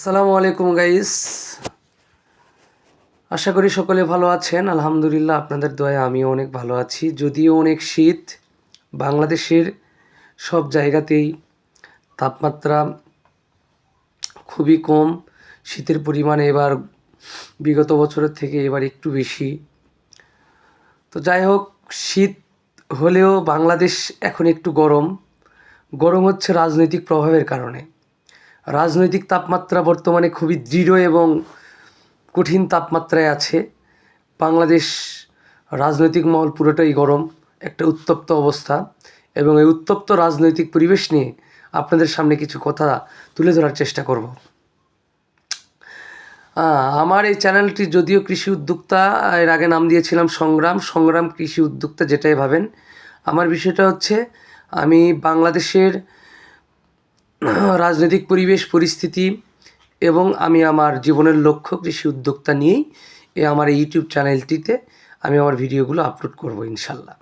আসসালামু আলাইকুম গাইস আশা করি সকলে ভালো আছেন। আলহামদুলিল্লাহ, আপনাদের দয়ায় আমিও অনেক ভালো আছি। যদিও অনেক শীত, বাংলাদেশের সব জায়গাতেই তাপমাত্রা খুবই কম। শীতের পরিমাণ এবার বিগত বছরের থেকে এবার একটু বেশি। তো যাই হোক, শীত হলেও বাংলাদেশ এখন একটু গরম। গরম হচ্ছে রাজনৈতিক প্রভাবের কারণে। রাজনৈতিক তাপমাত্রা বর্তমানে খুবই দৃঢ় এবং কঠিন তাপমাত্রায় আছে। বাংলাদেশ রাজনৈতিক মহল পুরোটাই গরম, একটা উত্তপ্ত অবস্থা এবং এই উত্তপ্ত রাজনৈতিক পরিবেশ নিয়ে আপনাদের সামনে কিছু কথা তুলে ধরার চেষ্টা করব। আমার এই চ্যানেলটি যদিও কৃষি উদ্যোক্তা, এর আগে নাম দিয়েছিলাম সংগ্রাম। সংগ্রাম কৃষি উদ্যোক্তা যেটাই ভাবেন। আমার বিষয়টা হচ্ছে, আমি বাংলাদেশের রাজনৈতিক পরিবেশ, পরিস্থিতি এবং আমি আমার জীবনের লক্ষ্য কৃষি উদ্যোক্তা নিয়েই এ আমার এই ইউটিউব চ্যানেলটিতে আমি আমার ভিডিওগুলো আপলোড করব ইনশাল্লাহ।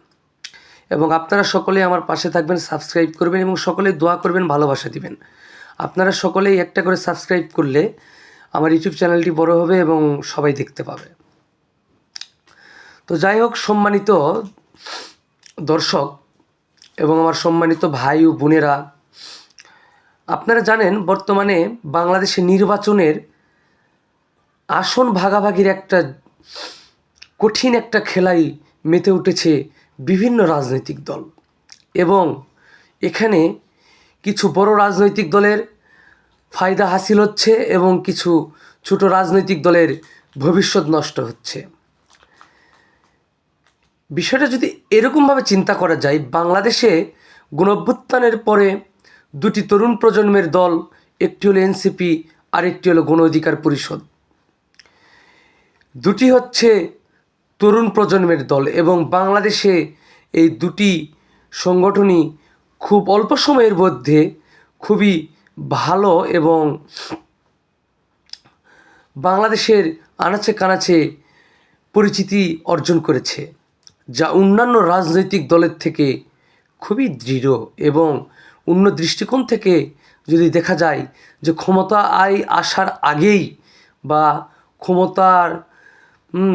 এবং আপনারা সকলে আমার পাশে থাকবেন, সাবস্ক্রাইব করবেন এবং সকলে দোয়া করবেন, ভালোবাসা দিবেন। আপনারা সকলেই একটা করে সাবস্ক্রাইব করলে আমার ইউটিউব চ্যানেলটি বড় হবে এবং সবাই দেখতে পাবে। তো যাই হোক, সম্মানিত দর্শক এবং আমার সম্মানিত ভাই ও বোনেরা আপনারা জানেন বর্তমানে বাংলাদেশে নির্বাচনের আসন ভাগাভাগির একটা কঠিন একটা খেলাই মেতে উঠেছে বিভিন্ন রাজনৈতিক দল। এবং এখানে কিছু বড় রাজনৈতিক দলের ফায়দা হাসিল হচ্ছে এবং কিছু ছোট রাজনৈতিক দলের ভবিষ্যৎ নষ্ট হচ্ছে। বিষয়টা যদি এরকমভাবে চিন্তা করা যায়, বাংলাদেশে গণঅভ্যুত্থানের পরে দুটি তরুণ প্রজন্মের দল, একটি হলো এনসিপি আরেকটি হলো গণ অধিকার পরিষদ। দুটি হচ্ছে তরুণ প্রজন্মের দল এবং বাংলাদেশে এই দুটি সংগঠনই খুব অল্প সময়ের মধ্যে খুবই ভালো এবং বাংলাদেশের আনাচে কানাচে পরিচিতি অর্জন করেছে, যা অন্যান্য রাজনৈতিক দলের থেকে খুবই দৃঢ় এবং অন্য দৃষ্টিকোণ থেকে যদি দেখা যায় যে ক্ষমতা আয় আসার আগেই বা ক্ষমতার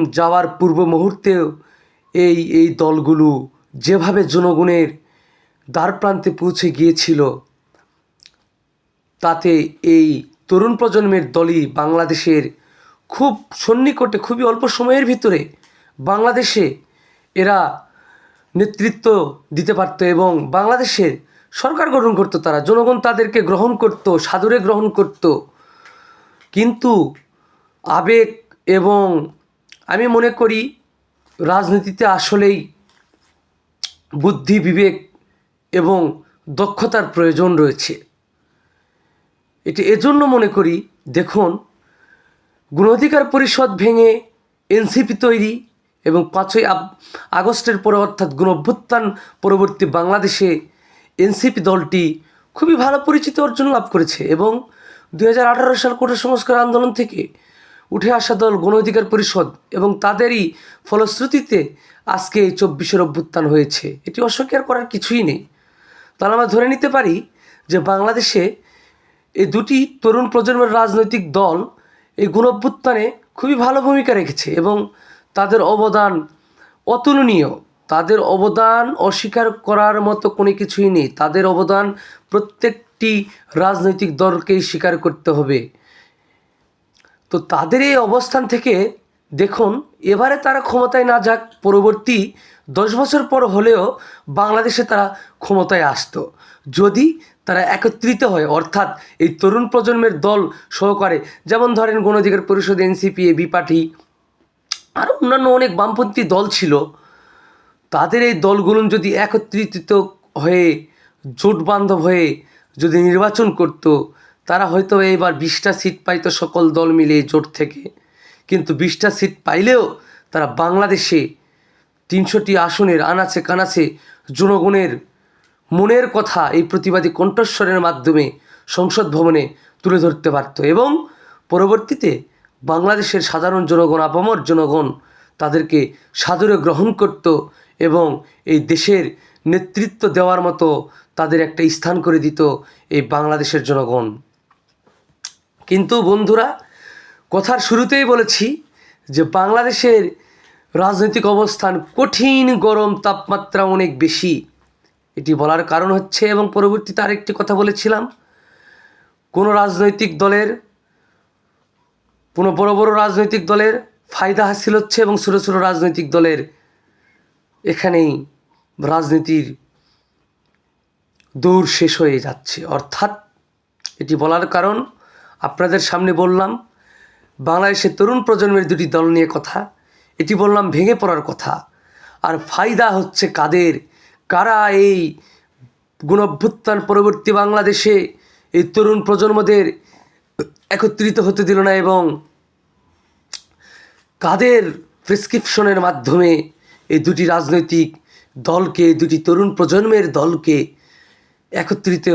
যাওয়ার পূর্ব মুহূর্তেও এই এই দলগুলো যেভাবে জনগণের দ্বারপ্রান্তে পৌঁছে গিয়েছিল, তাতে এই তরুণ প্রজন্মের দলই বাংলাদেশের খুব সন্নিকটে, খুবই অল্প সময়ের ভিতরে বাংলাদেশে এরা নেতৃত্ব দিতে পারত এবং বাংলাদেশে সরকার গঠন করতো তারা, জনগণ তাদেরকে গ্রহণ করত, সাদরে গ্রহণ করত। কিন্তু আবেগ এবং আমি মনে করি রাজনীতিতে আসলেই বুদ্ধি, বিবেক এবং দক্ষতার প্রয়োজন রয়েছে। এটি এজন্য মনে করি, দেখুন, গণঅধিকার পরিষদ ভেঙে এনসিপি তৈরি এবং পাঁচই আগস্টের পরে অর্থাৎ গণ অভ্যুত্থান পরবর্তী বাংলাদেশে এনসিপি দলটি খুবই ভালো পরিচিতি অর্জন লাভ করেছে এবং দু হাজার আঠারো সাল কোটা সংস্কার আন্দোলন থেকে উঠে আসা দল গণ অধিকার পরিষদ এবং তাদেরই ফলশ্রুতিতে আজকে এই চব্বিশের অভ্যুত্থান হয়েছে। এটি অস্বীকার করার কিছুই নেই। তাহলে আমরা ধরে নিতে পারি যে বাংলাদেশে এই দুটি তরুণ প্রজন্মের রাজনৈতিক দল এই গুণভ্যুত্থানে খুবই ভালো ভূমিকা রেখেছে এবং তাদের অবদান অতুলনীয়। তাদের অবদান অস্বীকার করার মতো কোনো কিছুই নেই। তাদের অবদান প্রত্যেকটি রাজনৈতিক দলকেই স্বীকার করতে হবে। তো তাদের এই অবস্থান থেকে দেখুন, এবারে তারা ক্ষমতায় না যাক, পরবর্তী দশ বছর পর হলেও বাংলাদেশে তারা ক্ষমতায় আসতো। যদি তারা একত্রিত হয়, অর্থাৎ এই তরুণ প্রজন্মের দল সহকারে, যেমন ধরেন গণ অধিকার পরিষদ, এনসিপি এবি পার্টি, আর অন্যান্য অনেক বামপন্থী দল ছিল তাদের এই দলগুলো যদি একত্রিত হয়ে, জোট বান্ধব হয়ে যদি নির্বাচন করত, তারা হয়তো এবার বিশটা সিট পাইতো সকল দল মিলে জোট থেকে। কিন্তু বিশটা সিট পাইলেও তারা বাংলাদেশে তিনশোটি আসনের আনাচে কানাচে জনগণের মনের কথা এই প্রতিবাদী কণ্ঠস্বরের মাধ্যমে সংসদ ভবনে তুলে ধরতে পারত এবং পরবর্তীতে বাংলাদেশের সাধারণ জনগণ, আপামর জনগণ তাদেরকে সাদরে গ্রহণ করত এবং এই দেশের নেতৃত্ব দেওয়ার মতো তাদের একটা স্থান করে দিত এই বাংলাদেশের জনগণ। কিন্তু বন্ধুরা, কথার শুরুতেই বলেছি যে বাংলাদেশের রাজনৈতিক অবস্থান কঠিন গরম তাপমাত্রা অনেক বেশি। এটি বলার কারণ হচ্ছে এবং পরবর্তীতে আরেকটি কথা বলেছিলাম, কোনো রাজনৈতিক দলের, কোনো বড় বড় রাজনৈতিক দলের ফায়দা হাসিল হচ্ছে এবং ছোটো ছোটো রাজনৈতিক দলের এখানেই রাজনীতির দৌড় শেষ হয়ে যাচ্ছে। অর্থাৎ এটি বলার কারণ, আপনাদের সামনে বললাম, বাংলাদেশের তরুণ প্রজন্মের দুটি দল নিয়ে কথা, এটি বললাম ভেঙে পড়ার কথা। আর ফায়দা হচ্ছে কাদের? কারা এই গুণভ্যুত্থান পরবর্তী বাংলাদেশে এই তরুণ প্রজন্মদের একত্রিত হতে দিল না এবং কাদের প্রেসক্রিপশনের মাধ্যমে এই দুটি রাজনৈতিক দলকে, দুটি তরুণ প্রজন্মের দলকে একত্রিত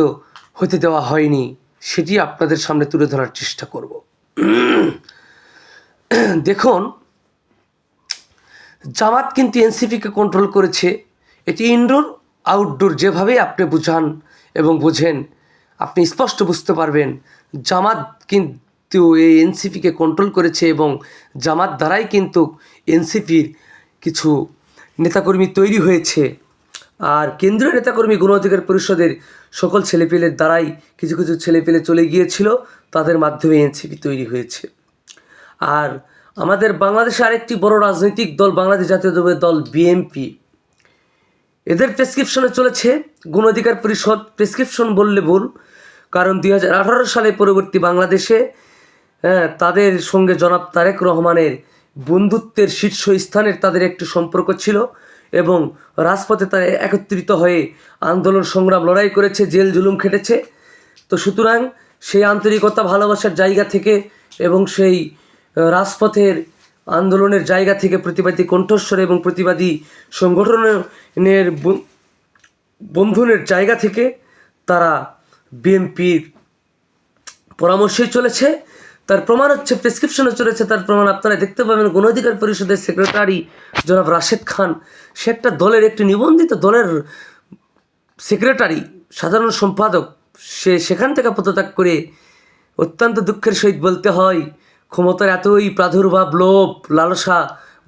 হতে দেওয়া হয়নি। সেটি আপনাদের সামনে তুলে ধরার চেষ্টা করব। দেখুন, জামাত কিন্তু এনসিপিকে কন্ট্রোল করেছে। এটি ইনডোর আউটডোর যেভাবে আপনি বুঝান এবং বোঝেন, আপনি স্পষ্ট বুঝতে পারবেন, জামাত কিন্তু এই এনসিপিকে কন্ট্রোল করেছে এবং জামাত দ্বারাই কিন্তু এনসিপির কিছু নেতাকর্মী তৈরি হয়েছে। আর কেন্দ্রীয় নেতাকর্মী গণ অধিকার পরিষদের সকল ছেলেপেলের দ্বারাই কিছু কিছু ছেলেপেলে চলে গিয়েছিল, তাদের মাধ্যমে এনসিপি তৈরি হয়েছে। আর আমাদের বাংলাদেশে আরেকটি বড় রাজনৈতিক দল, বাংলাদেশ জাতীয়তাবাদী দল বিএনপি। এদের প্রেসক্রিপশনে চলেছে গণ অধিকার পরিষদ প্রেসক্রিপশন বললে ভুল, কারণ দুই হাজার আঠারো সালে পরবর্তী বাংলাদেশে তাদের সঙ্গে জনাব তারেক রহমানের বন্ধুত্বের শীর্ষ স্থানের তাদের একটি সম্পর্ক ছিল এবং রাজপথে তারা একত্রিত হয়ে আন্দোলন সংগ্রাম লড়াই করেছে, জেল জুলুম খেটেছে। তো সুতরাং সেই আন্তরিকতা, ভালোবাসার জায়গা থেকে এবং সেই রাজপথের আন্দোলনের জায়গা থেকে প্রতিবাদী কণ্ঠস্বর এবং প্রতিবাদী সংগঠনের বন- বন্ধনের জায়গা থেকে তারা বিএনপির পরামর্শই চলেছে। তার প্রমাণ হচ্ছে প্রেসক্রিপশনে চলেছে তার প্রমাণ। আপনারা দেখতে পাবেন গণ অধিকার পরিষদের সেক্রেটারি জনাব রাশেদ খান। সে একটা দলের একটি নিবন্ধিত দলের সেক্রেটারি সাধারণ সম্পাদক। সে সেখান থেকে পদত্যাগ করে অত্যন্ত দুঃখের সহিত বলতে হয়, ক্ষমতার এতই প্রাদুর্ভাব, লোভ, লালসা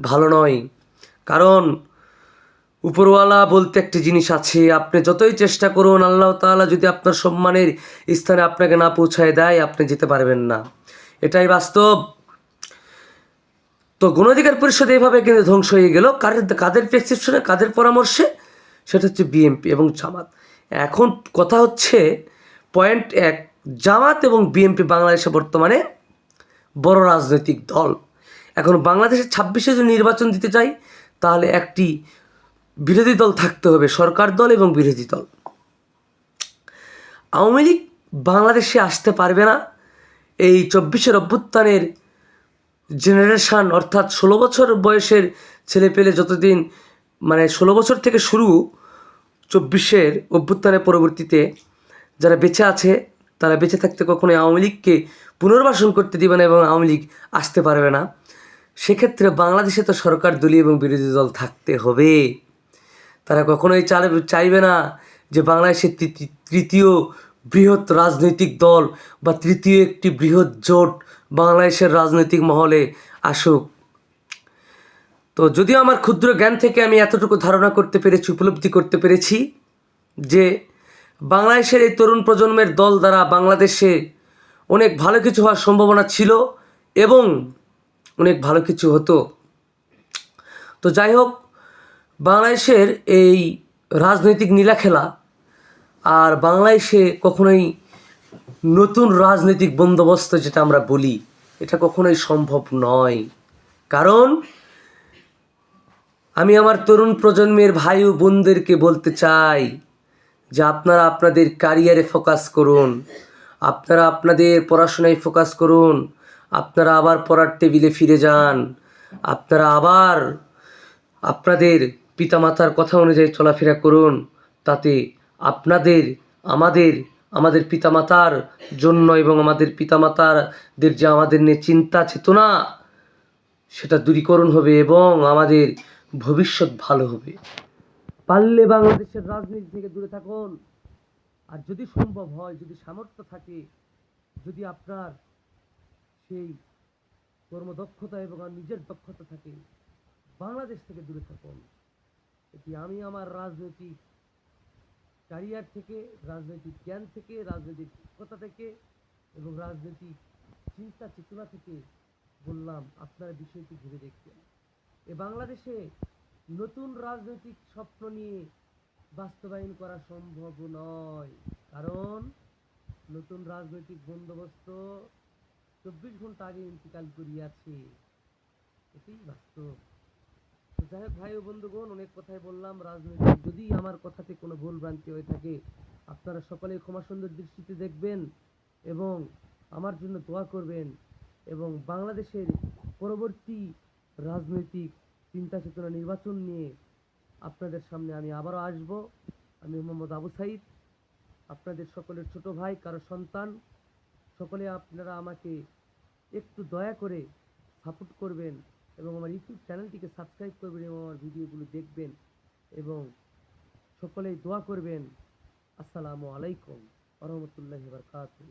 ভালো নয়। কারণ উপরওয়ালা বলতে একটি জিনিস আছে, আপনি যতই চেষ্টা করুন, আল্লাহ তাআলা যদি আপনার সম্মানের স্থানে আপনাকে না পৌঁছায় দেয়, আপনি যেতে পারবেন না। এটাই বাস্তব। তো গণঅধিকার পরিষদ এইভাবে কিন্তু ধ্বংস হয়ে গেল। কাদের কাদের প্রেসক্রিপশনে কাদের পরামর্শে? সেটা হচ্ছে বিএনপি এবং জামাত। এখন কথা হচ্ছে পয়েন্ট এক, জামাত এবং বিএনপি বাংলাদেশে বর্তমানে বড় রাজনৈতিক দল। এখন বাংলাদেশের ছাব্বিশে যদি নির্বাচন দিতে চাই, তাহলে একটি বিরোধী দল থাকতে হবে, সরকার দল এবং বিরোধী দল। আওয়ামী লীগ বাংলাদেশে আসতে পারবে না। এই চব্বিশের অভ্যুত্থানের জেনারেশান অর্থাৎ ষোলো বছর বয়সের ছেলে পেলে যতদিন মানে ষোলো বছর থেকে শুরু চব্বিশের অভ্যুত্থানের পরবর্তীতে যারা বেঁচে আছে, তারা বেঁচে থাকতে কখনোই আওয়ামী লীগকে পুনর্বাসন করতে দিবে না এবং আওয়ামী লীগ আসতে পারবে না। সেক্ষেত্রে বাংলাদেশে তো সরকার, দলীয় এবং বিরোধী দল থাকতে হবে। তারা কখনোই চাইবে না যে বাংলাদেশের তৃতি- তৃতীয় বৃহৎ রাজনৈতিক দল বা তৃতীয় একটি বৃহৎ জোট বাংলাদেশের রাজনৈতিক মহলে আসুক। তো যদিও আমার ক্ষুদ্র জ্ঞান থেকে আমি এতটুকু ধারণা করতে পেরেছি, উপলব্ধি করতে পেরেছি যে বাংলাদেশের এই তরুণ প্রজন্মের দল দ্বারা বাংলাদেশে অনেক ভালো কিছু হওয়ার সম্ভাবনা ছিল এবং অনেক ভালো কিছু হতো। তো যাই হোক, বাংলাদেশের এই রাজনৈতিক নীলা খেলা আর বাংলাদেশে কখনোই নতুন রাজনৈতিক বন্দোবস্ত যেটা আমরা বলি, এটা কখনোই সম্ভব নয়। কারণ আমি আমার তরুণ প্রজন্মের ভাই ও বোনদেরকে বলতে চাই যে আপনারা আপনাদের ক্যারিয়ারে ফোকাস করুন, আপনারা আপনাদের পড়াশোনায় ফোকাস করুন, আপনারা আবার পড়ার টেবিলে ফিরে যান, আপনারা আবার আপনাদের পিতামাতার কথা অনুযায়ী চলাফেরা করুন, তাতে আপনাদের, আমাদের আমাদের পিতামাতার জন্য এবং আমাদের পিতামাতারদের যে আমাদের নিয়ে চিন্তা চেতনা, সেটা দূরীকরণ হবে এবং আমাদের ভবিষ্যৎ ভালো হবে। পারলে বাংলাদেশের রাজনীতি থেকে দূরে থাকুন। আর যদি সম্ভব হয়, যদি সামর্থ্য থাকে, যদি আপনার সেই কর্মদক্ষতা এবং নিজের দক্ষতা থাকে, বাংলাদেশ থেকে দূরে থাকুন। এটি আমি, আমার রাজনৈতিক ক্যারিয়ার থেকে, রাজনৈতিক জ্ঞান থেকে, রাজনৈতিক দক্ষতা থেকে এবং রাজনৈতিক চিন্তা চেতনা থেকে বললাম আপনারা বিষয়টি ভেবে দেখবেন এ বাংলাদেশে নতুন রাজনৈতিক স্বপ্ন নিয়ে বাস্তবায়ন করা সম্ভব নয়। কারণ নতুন রাজনৈতিক বন্দোবস্ত চব্বিশ ঘণ্টা আগে ইন্তিকাল করিয়াছে। এটাই বাস্তব। যাই হোক, ভাই ও বন্ধুগণ, অনেক কথাই বললাম। রাজনৈতিক যদি আমার কথাতে কোনো ভুল ভ্রান্তি হয়ে থাকে, আপনারা সকলে ক্ষমা সুন্দর দৃষ্টিতে দেখবেন এবং আমার জন্য দোয়া করবেন এবং বাংলাদেশের পরবর্তী রাজনৈতিক চিন্তা চেতনা নির্বাচন নিয়ে আপনাদের সামনে আমি আবারও আসব। আমি মোহাম্মদ আবু সাইদ, আপনাদের সকলের ছোট ভাই, কারও সন্তান। সকলে আপনারা আমাকে একটু দয়া করে সাপোর্ট করবেন। এবং আমার ইউটিউব চ্যানেলটিকে সাবস্ক্রাইব করবেন এবং আমার ভিডিওগুলো দেখবেন এবং সকলেই দোয়া করবেন। আসসালামু আলাইকুম রহমতুল্লাহ বারকাতুহ।